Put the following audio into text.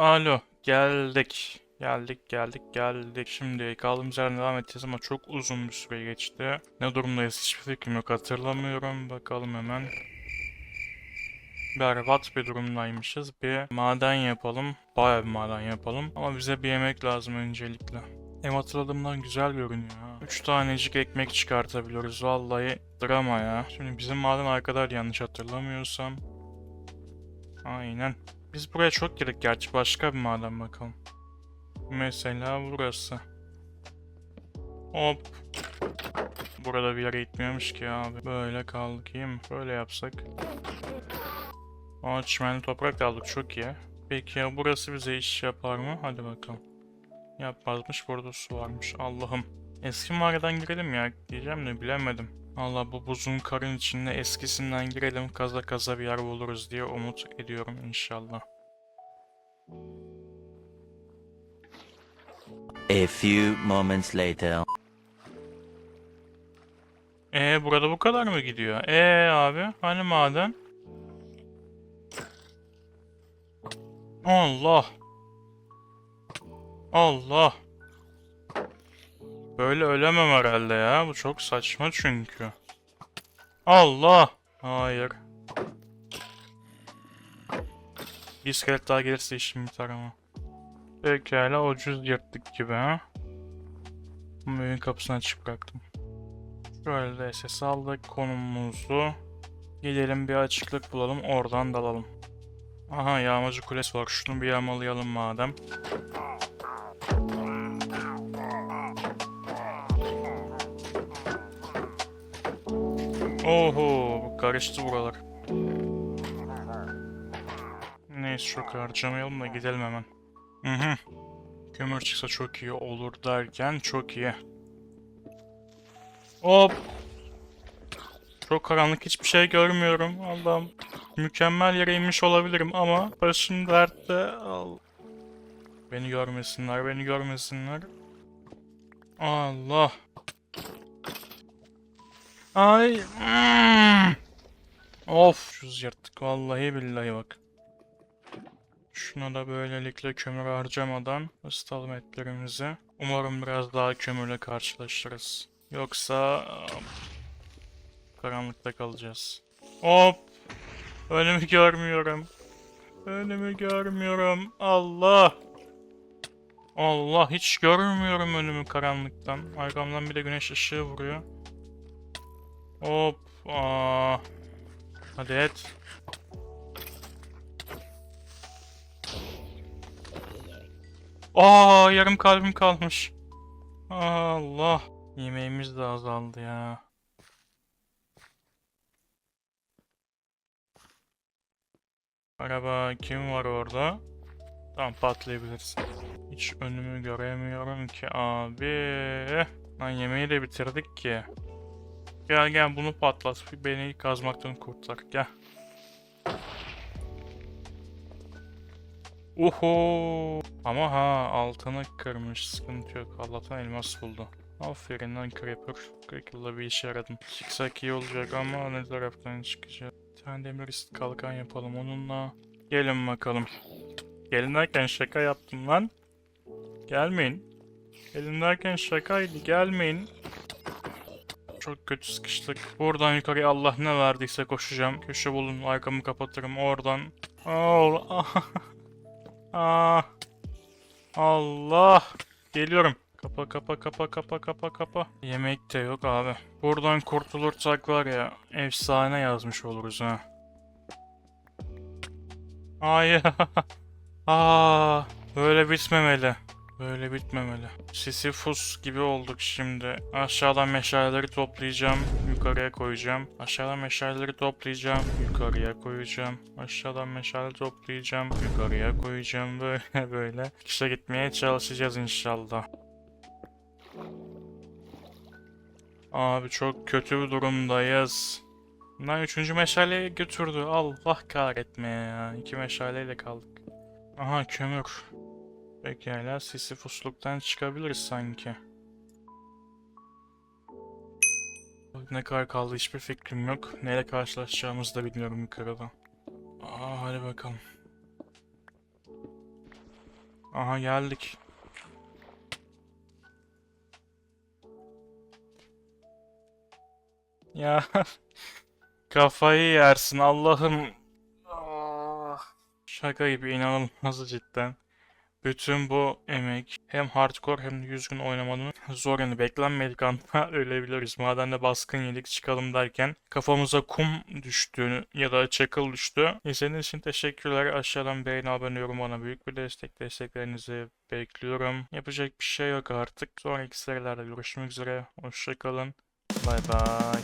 Alo. Geldik. Geldik geldik geldik. Şimdi kaldığımız yerden devam edeceğiz ama çok uzun bir süre geçti. Ne durumdayız hiçbir fikrim yok hatırlamıyorum. Bakalım hemen. Berbat bir durumdaymışız. Bir maden yapalım. Bayağı bir maden yapalım. Ama bize bir yemek lazım öncelikle. Ev hatırladığımdan güzel görünüyor ha. 3 tanecik ekmek çıkartabiliyoruz. Vallahi drama ya. Şimdi bizim maden arkadaş yanlış hatırlamıyorsam. Aynen. Biz buraya çok girdik gerçi. Başka bir maden bakalım. Mesela burası. Hop. Burada bir yere gitmiyormuş ki abi. Böyle kaldık iyi mi? Böyle yapsak. Aa çimenli toprak aldık çok iyi. Peki ya burası bize iş yapar mı? Hadi bakalım. Yapmazmış burada su varmış. Allah'ım. Eski mağaradan girelim ya diyeceğim de bilemedim. Allah bu buzun karın içinde eskisinden girelim kaza kaza bir yer buluruz diye umut ediyorum inşallah. A few moments later. Ee burada bu kadar mı gidiyor? Ee abi hani maden? Allah. Allah. Böyle ölemem herhalde ya. Bu çok saçma çünkü. Allah. Hayır. Bir iskelet daha gelirse işim biter ama. Pekala ucuz yırttık gibi ha. Ama evin kapısını açık bıraktım. Şöyle SS aldık konumumuzu. Gidelim bir açıklık bulalım oradan dalalım. Aha yağmacı kulesi var. Şunu bir yağmalayalım madem. Oho karıştı buralar. Neyse çok harcamayalım da gidelim hemen. Hı hı. Kömür çıksa çok iyi olur derken çok iyi. Hop. Çok karanlık hiçbir şey görmüyorum. Allah'ım. Mükemmel yere inmiş olabilirim ama başım dertte. Al. Beni görmesinler, beni görmesinler. Allah. Ay. mm. Of. Şuz yırttık vallahi billahi bak. Şuna da böylelikle kömür harcamadan ısıtalım etlerimizi. Umarım biraz daha kömürle karşılaşırız. Yoksa karanlıkta kalacağız. Hop! Önümü görmüyorum. Önümü görmüyorum. Allah! Allah hiç görmüyorum önümü karanlıktan. Arkamdan bir de güneş ışığı vuruyor. Hop! Aa. Hadi et. Aa yarım kalbim kalmış. Allah. Yemeğimiz de azaldı ya. Araba kim var orada? Tamam patlayabilirsin. Hiç önümü göremiyorum ki abi. Lan yemeği de bitirdik ki. Gel gel bunu patlat. Beni kazmaktan kurtar. Gel. Uhu. Ama ha altını kırmış. Sıkıntı yok. Allah'tan elmas buldu. Aferin lan Creeper. 40 yılda bir işe yaradın. Çıksak iyi olacak ama ne taraftan çıkacağız? Bir tane demir kalkan yapalım onunla. Gelin bakalım. Gelin derken şaka yaptım lan. Gelmeyin. Gelin derken şakaydı. Gelmeyin. Çok kötü sıkıştık. Buradan yukarıya Allah ne verdiyse koşacağım. Köşe bulun. Arkamı kapatırım. Oradan. Oh. Aa. Allah. Geliyorum. Kapa kapa kapa kapa kapa kapa. Yemek de yok abi. Buradan kurtulursak var ya efsane yazmış oluruz ha. Hayır. Aa, böyle bitmemeli. Böyle bitmemeli. Sisyphus gibi olduk şimdi. Aşağıdan meşaleleri toplayacağım. Yukarıya koyacağım. Aşağıdan meşaleleri toplayacağım. Yukarıya koyacağım. Aşağıdan meşale toplayacağım. Yukarıya koyacağım. Böyle böyle. İşte gitmeye çalışacağız inşallah. Abi çok kötü bir durumdayız. Bundan üçüncü meşaleyi götürdü. Allah kahretmeye ya. İki meşaleyle kaldık. Aha kömür. Pekala Sisyphusluktan çıkabiliriz sanki. Ne kadar kaldı hiçbir fikrim yok. Neyle karşılaşacağımızı da bilmiyorum yukarıda. Aa hadi bakalım. Aha geldik. Ya kafayı yersin Allah'ım. Ah. Şaka gibi inanılmaz cidden. Bütün bu emek hem hardcore hem de 100 gün oynamanın zor yani beklenmedik anda ölebiliriz. Madende baskın yedik çıkalım derken kafamıza kum düştü ya da çakıl düştü. İzlediğiniz için teşekkürler. Aşağıdan beğeni abone yorum bana büyük bir destek. Desteklerinizi bekliyorum. Yapacak bir şey yok artık. Sonraki serilerde görüşmek üzere. Hoşçakalın. Bay bay.